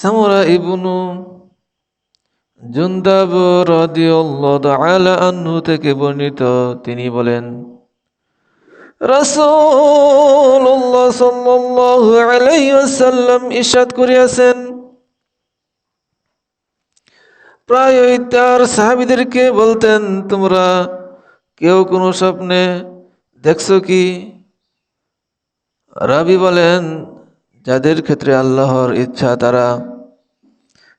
সামুরা ইবনু জুন্দাব আনহু থেকে বর্ণিত, তিনি বলেন, রাসূলুল্লাহ সাল্লাল্লাহু আলাইহি ওয়াসাল্লাম ইরশাদ করিয়াছেন, প্রায়ই তার সাহাবীদেরকে বলতেন, তোমরা কেউ কোনো স্বপ্নে দেখছ কি? রাবি বলেন যাদের ক্ষেত্রে আল্লাহর ইচ্ছা তারা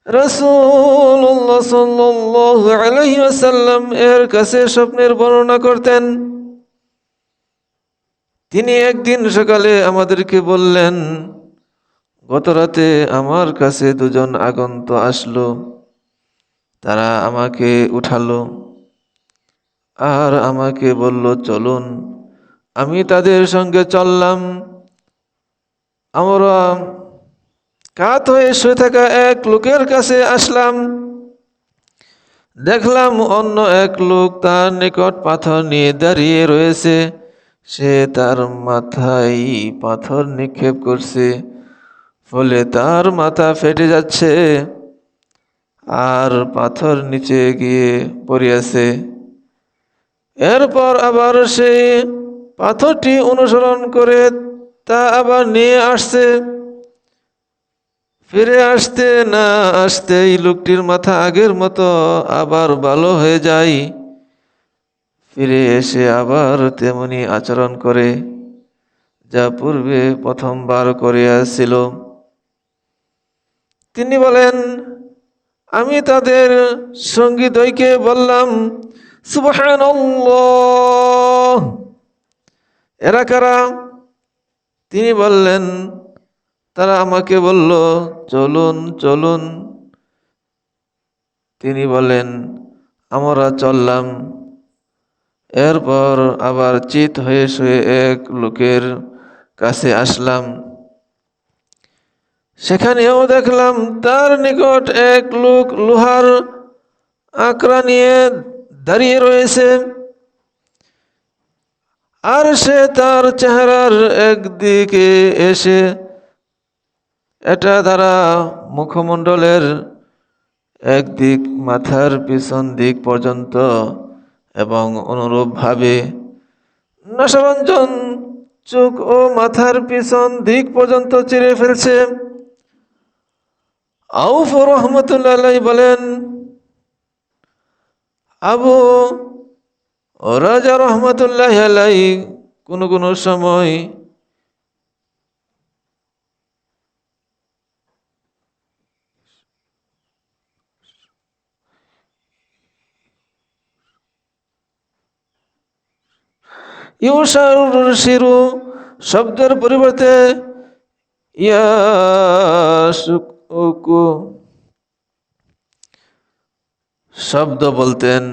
রাসূলুল্লাহ সাল্লাল্লাহু আলাইহি এর কাছে স্বপ্নের বর্ণনা করতেন। তিনি একদিন সকালে আমাদেরকে বললেন, গত রাতে আমার কাছে দুজন আগন্ত আসলো। তারা আমাকে উঠালো আর আমাকে বলল, চলুন, আমি তাদের সঙ্গে চললাম। আমরা কাত হয়ে শুয়ে থাকা এক লোকের কাছে আসলাম। দেখলাম অন্য এক লোক তার নিকট পাথর নিয়ে দাঁড়িয়ে রয়েছে। সে তার মাথায় পাথর নিক্ষেপ করছে, ফলে তার মাথা ফেটে যাচ্ছে আর পাথর নিচে গিয়ে পড়িয়াছে এরপর আবার সেই পাথরটি অনুসরণ করে তা আবার নিয়ে আসছে। ফিরে আসতে না আসতে এই লোকটির মাথা আগের মতো আবার ভালো হয়ে যায়। ফিরে এসে আবার তেমনি আচরণ করে, যা পূর্বে প্রথমবার করিয়াছিল তিনি বলেন, আমি তাদের সঙ্গী দইকে বললাম, সুবহানাল্লাহ। এরা কারা? তিনি বললেন, তারা আমাকে বলল, চলুন চলুন। তিনি বলেন আমরা চললাম। এরপর আবার চিত হয়ে শুয়ে এক লোকের কাছে আসলাম। সেখানেও দেখলাম, তার নিকট এক লোক লোহার আঁকড়া নিয়ে দাঁড়িয়ে রয়েছে। আর সে তার চেহারার একদিকে এসে এটা দ্বারা মুখমণ্ডলের একদিক, মাথার পিছন দিক পর্যন্ত এবং অনুরূপভাবে নসরঞ্জন চোখ ও মাথার পিছন দিক পর্যন্ত চিরে ফেলছে। আউফ রহমতুল্লাহ বলেন, আবু রাজা রহমতুল্লাহ আলাই কোনো কোনো সময় ইউসারু শব্দের পরিবর্তে শব্দ বলতেন।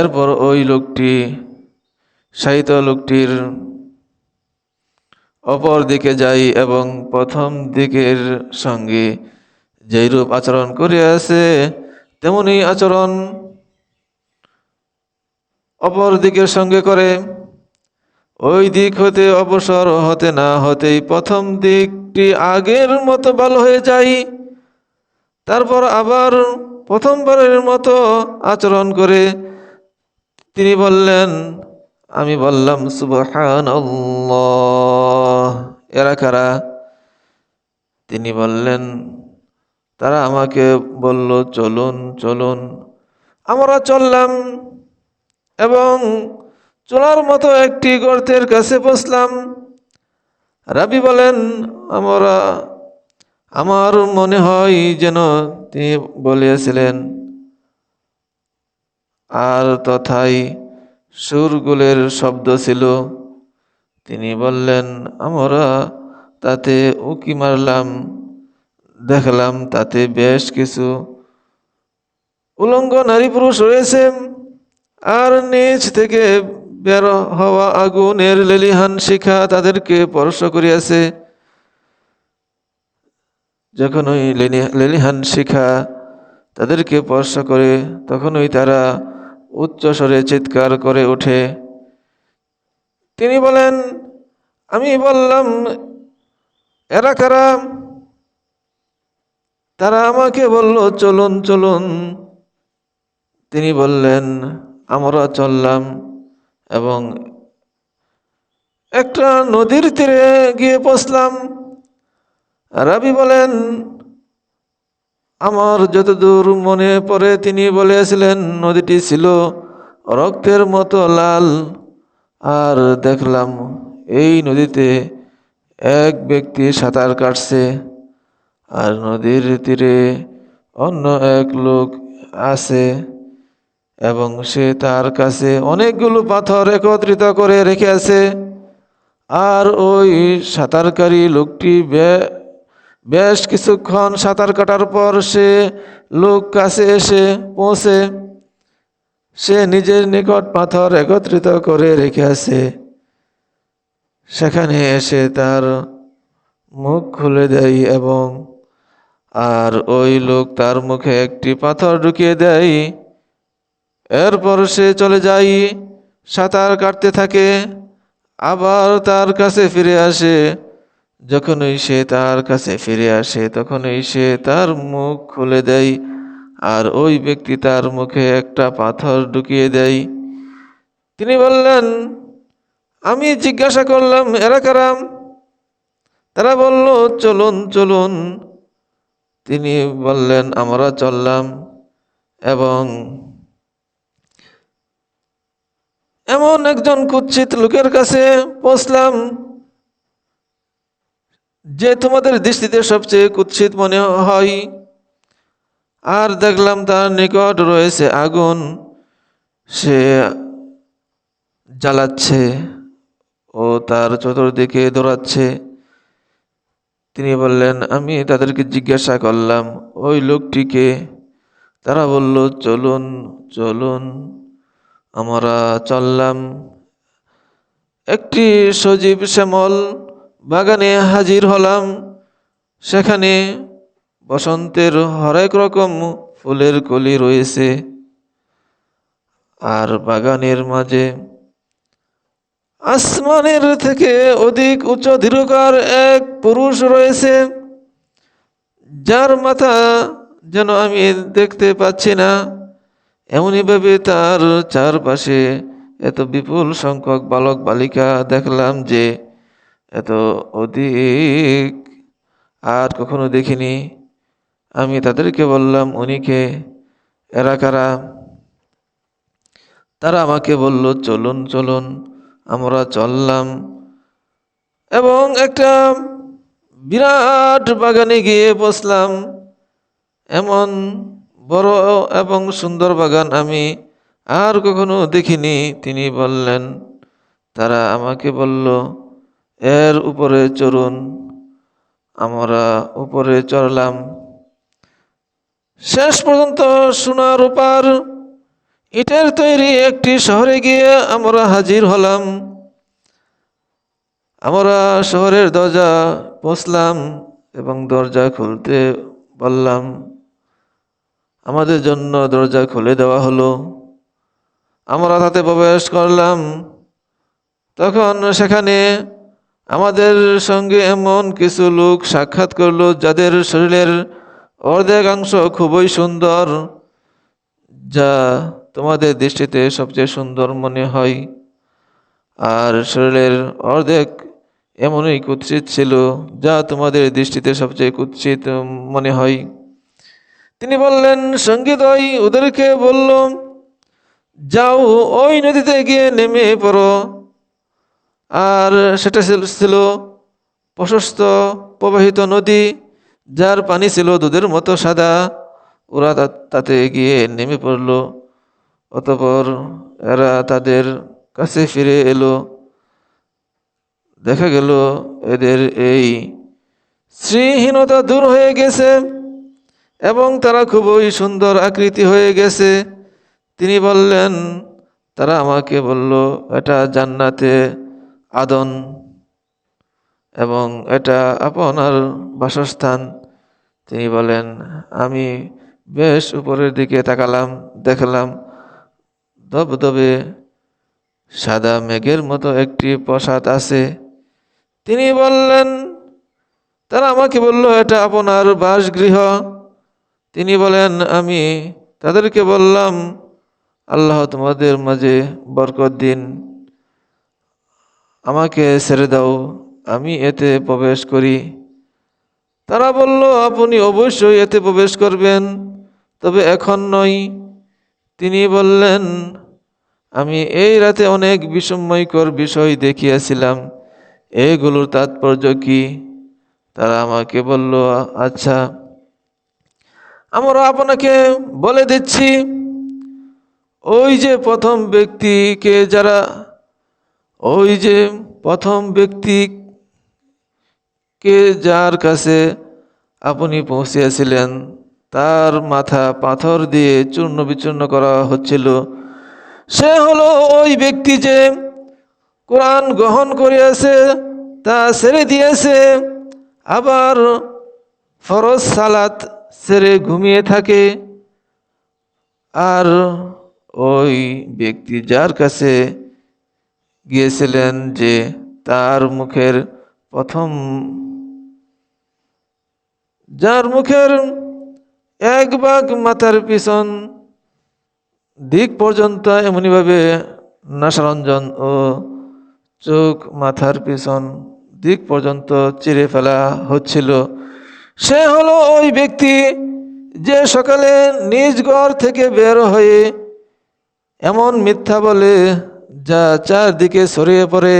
এরপর ওই লোকটি সাহিত্য লোকটির অপর দিকে যাই এবং প্রথম দিকের সঙ্গে যেইরূপ আচরণ করিয়াছে, তেমনি আচরণ অপর দিকের সঙ্গে করে। ওই দিক হতে অবসর, হতে না হতেই প্রথম দিকটি আগের মতো ভালো হয়ে যায়। তারপর আবার প্রথমবারের মতো আচরণ করে। তিনি বললেন, আমি বললাম সুবহান এরা কারা? তিনি বললেন, তারা আমাকে বলল, চলুন চলুন। আমরা চললাম এবং চলার মতো একটি গর্তের কাছে বসলাম। রাবি বলেন, আমরা, আমার মনে হয় যেন তিনি বলিয়াছিলেন আর তথাই সুরগুলের শব্দ ছিল। তিনি বললেন, আমরা তাতে উকি মারলাম, দেখলাম তাতে বেশ কিছু উলঙ্গ নারী পুরুষ রয়েছে। আর নিচ থেকে বের হওয়া আগুনের লেলিহান শিখা তাদেরকে স্পর্শ করিয়াছে। যখন ওই লেলিহান শিখা তাদেরকে স্পর্শ করে, তখনই তারা উচ্চ স্বরে চিৎকার করে ওঠে। তিনি বলেন, আমি বললাম, এরা কারা? তারা আমাকে বলল, চলুন চলুন। তিনি বললেন, আমরা চললাম এবং একটা নদীর তীরে গিয়ে পৌঁছলাম। রাবি বলেন আমার যতদূর মনে পড়ে, তিনি বলেছিলেন, নদীটি ছিল রক্তের মতো লাল। আর দেখলাম, এই নদীতে এক ব্যক্তি সাঁতার কাটছে। আর নদীর তীরে অন্য এক লোক আছে এবং সে তার কাছে অনেকগুলো পাথর একত্রিত করে রেখে আছে। আর ওই সাঁতারকারী লোকটি বেশ কিছুক্ষণ সাঁতার কাটার পর সে লোক কাছে এসে পৌঁছে। সে নিজের নিকট পাথর একত্রিত করে রেখে আছে সেখানে এসে তার মুখ খুলে দেয় এবং আর ওই লোক তার মুখে একটি পাথর ঢুকিয়ে দেয়। এরপর সে চলে যায়, সাঁতার কাটতে থাকে, আবার তার কাছে ফিরে আসে। যখনই সে তার কাছে ফিরে আসে, তখনই সে তার মুখ খুলে দেয় আর ওই ব্যক্তি তার মুখে একটা পাথর ঢুকিয়ে দেয়। তিনি বললেন, আমি জিজ্ঞাসা করলাম, এরা কারাম তারা বলল, চলুন চলুন। তিনি বললেন, আমরা চললাম এবং এমন একজন কুৎসিত লোকের কাছে পৌঁছলাম যে তোমাদের দৃষ্টিতে সবচেয়ে কুৎসিত মনে হয়, আর দেখলাম তার নিকট রয়েছে আগুন, সে জ্বালাচ্ছে ও তার চতুর্দিকে দৌড়াচ্ছে। তিনি বললেন, আমি তাদেরকে জিজ্ঞাসা করলাম, ওই লোকটিকে? তারা বলল, চলুন চলুন, আমরা চললাম। একটি সজীব শ্যামল বাগানে হাজির হলাম। সেখানে বসন্তের হরেক রকম ফুলের কলি রয়েছে। আর বাগানের মাঝে আসমানের থেকে অধিক উচ্চ দীর্ঘকার এক পুরুষ রয়েছে। যার মাথা যেন আমি দেখতে পাচ্ছি না এমনইভাবে তার চারপাশে এত বিপুল সংখ্যক বালক বালিকা দেখলাম যে এত অধিক আর কখনো দেখিনি। আমি তাদেরকে বললাম উনিকে এরা কারা? তারা আমাকে বলল, চলুন চলুন, আমরা চললাম। এবং একটা বিরাট বাগানে গিয়ে বসলাম। এমন বড় এবং সুন্দর বাগান আমি আর কখনো দেখিনি। তিনি বললেন, তারা আমাকে বলল এর উপরে চড়ুন, আমরা উপরে চড়লাম। শেষ পর্যন্ত সোনার রূপার ইটের তৈরি একটি শহরে গিয়ে আমরা হাজির হলাম। আমরা শহরের দরজা পৌঁছলাম এবং দরজা খুলতে বললাম, আমাদের জন্য দরজা খুলে দেওয়া হলো। আমরা তাতে প্রবেশ করলাম। তখন সেখানে আমাদের সঙ্গে এমন কিছু লোক সাক্ষাৎ করল যাদের শরীরের অর্ধেকাংশ খুবই সুন্দর, যা তোমাদের দৃষ্টিতে সবচেয়ে সুন্দর মনে হয়। আর শরীরের অর্ধেক এমনই কুৎসিত ছিল, যা তোমাদের দৃষ্টিতে সবচেয়ে কুৎসিত মনে হয়। তিনি বললেন, সঙ্গীতই ওদেরকে বলল, যাও ওই নদীতে গিয়ে নেমে পড়ো। আর সেটা ছিল- প্রশস্ত প্রবাহিত নদী, যার পানি ছিল দুধের মতো সাদা। ওরা তাতে গিয়ে নেমে পড়ল। অতপর এরা তাদের কাছে ফিরে এলো। দেখা গেল এদের এই শ্রীহীনতা দূর হয়ে গেছে এবং তারা খুবই সুন্দর আকৃতি হয়ে গেছে। তিনি বললেন, তারা আমাকে বলল, এটা জান্নাতে আদন এবং এটা আপনার বাসস্থান। তিনি বলেন, আমি বেশ উপরের দিকে তাকালাম, দেখলাম ধবধবে সাদা মেঘের মতো একটি প্রসাদ আছে। তিনি বললেন, তারা আমাকে বলল, এটা আপনার বাসগৃহ। তিনি বলেন, আমি তাদেরকে বললাম, আল্লাহ তোমাদের মাঝে বরকত দিন। আমাকে ছেড়ে দাও, আমি এতে প্রবেশ করি। তারা বলল, আপনি অবশ্যই এতে প্রবেশ করবেন, তবে এখন নয় তিনি বললেন, আমি এই রাতে অনেক বিষময়কর বিষয় দেখিয়াছিলাম, এগুলোর তাৎপর্য কি? তারা আমাকে বলল আচ্ছা আমরা আপনাকে বলে দিচ্ছি, ওই যে প্রথম ব্যক্তিকে যারা ওই যে প্রথম ব্যক্তিকে যার কাছে আপনি পৌঁছিয়েছিলেন, তার মাথা পাথর দিয়ে চূর্ণ বিচূর্ণ করা হচ্ছিল। সে হলো ওই ব্যক্তি যে কোরআন গ্রহণ করিয়াছে, তা ছেড়ে দিয়েছে, আবার ফরজ সালাত ছেড়ে ঘুমিয়ে থাকে। আর ওই ব্যক্তি যার কাছে গিয়েছিলেন যে তার মুখের প্রথম যার মুখের এক ভাগ মাথার পিছন দিক পর্যন্ত এমনিভাবে নাসারঞ্জন ও চোখ মাথার পিছন দিক পর্যন্ত চিরে ফেলা হচ্ছিল। সে হলো ওই ব্যক্তি যে সকালে নিজ ঘর থেকে বের হয়ে এমন মিথ্যা বলে যা চারদিকে ছড়িয়ে পড়ে।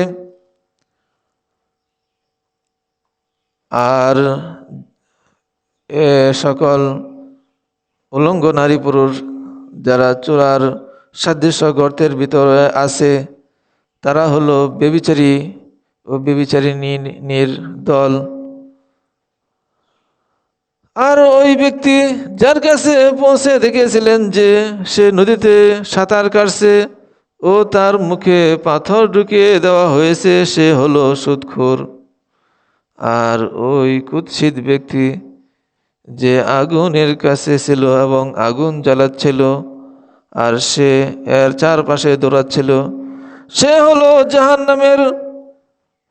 আর এ সকল উলঙ্গ নারী পুরুষ যারা চূড়ার সাদৃশ্য গর্তের ভিতরে আছে, তারা হলো বেবিচারী ও বেবিচারিণীর দল। আর ওই ব্যক্তি যার কাছে পৌঁছে দেখেছিলেন যে সে নদীতে সাঁতার কাটছে ও তার মুখে পাথর ঢুকিয়ে দেওয়া হয়েছে, সে হলো সুদখোর আর ওই কুৎসিত ব্যক্তি যে আগুনের কাছে ছিল এবং আগুন জ্বালাচ্ছিল, আর সে এর চারপাশে দৌড়াচ্ছিল, সে হলো জাহান নামের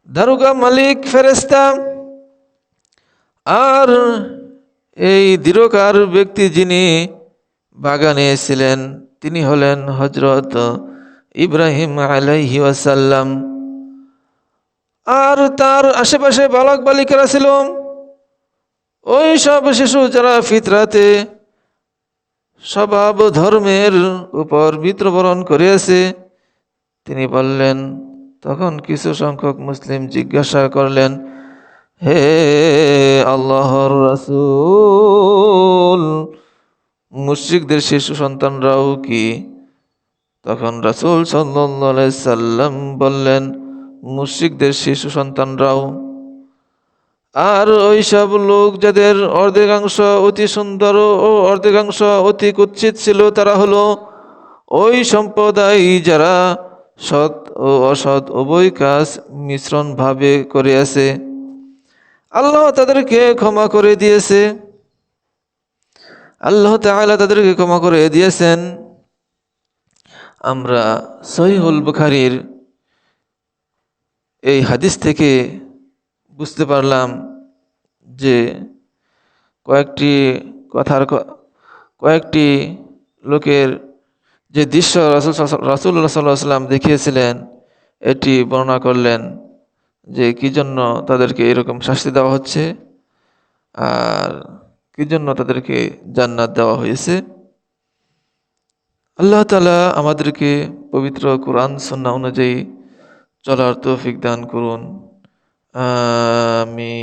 দারুগা মালিক ফেরেস্তা আর এই দৃঢ়কার ব্যক্তি যিনি বাগানে ছিলেন, তিনি হলেন হজরত ইব্রাহিম আলাইহি ওয়াসাল্লাম। আর তার আশেপাশে বালক বালিকারা ছিল। ওই সব শিশু যারা ফিতরাতে স্বভাব ধর্মের উপর মৃত্যুবরণ করিয়াছে, তিনি বললেন, তখন কিছু সংখ্যক মুসলিম জিজ্ঞাসা করলেন, হে আল্লাহর রাসুল, মুশরিকদের শিশু সন্তানরাও কি তখন রাসূল সাল্লাম বললেন, মুশরিকদের শিশু সন্তানরাও, আর ওই সব লোক যাদের অর্ধেকাংশ অতি সুন্দর ও অর্ধেকাংশ অতি কুৎসিত ছিল, তারা হলো ওই সম্প্রদায় যারা সৎ ও অসৎ উভয় কাজ মিশ্রণভাবে করে আছে। আল্লাহ তাদেরকে ক্ষমা করে দিয়েছে। আল্লাহ তাআলা তাদেরকে ক্ষমা করে দিয়েছেন। আমরা সহিহুল বুখারির এই হাদিস থেকে বুঝতে পারলাম যে কয়েকটি কথার কয়েকটি লোকের যে দৃশ্য রসুল রাসুল্লাহ সাল্লাহ সাল্লাম দেখিয়েছিলেন, এটি বর্ণনা করলেন যে কি জন্য তাদেরকে এরকম শাস্তি দেওয়া হচ্ছে আর কি জন্য তাদেরকে জান্নাত দেওয়া হয়েছে। আল্লাহ তালা আমাদেরকে পবিত্র কোরআন সন্না অনুযায়ী চলার তৌফিক দান করুন। আমি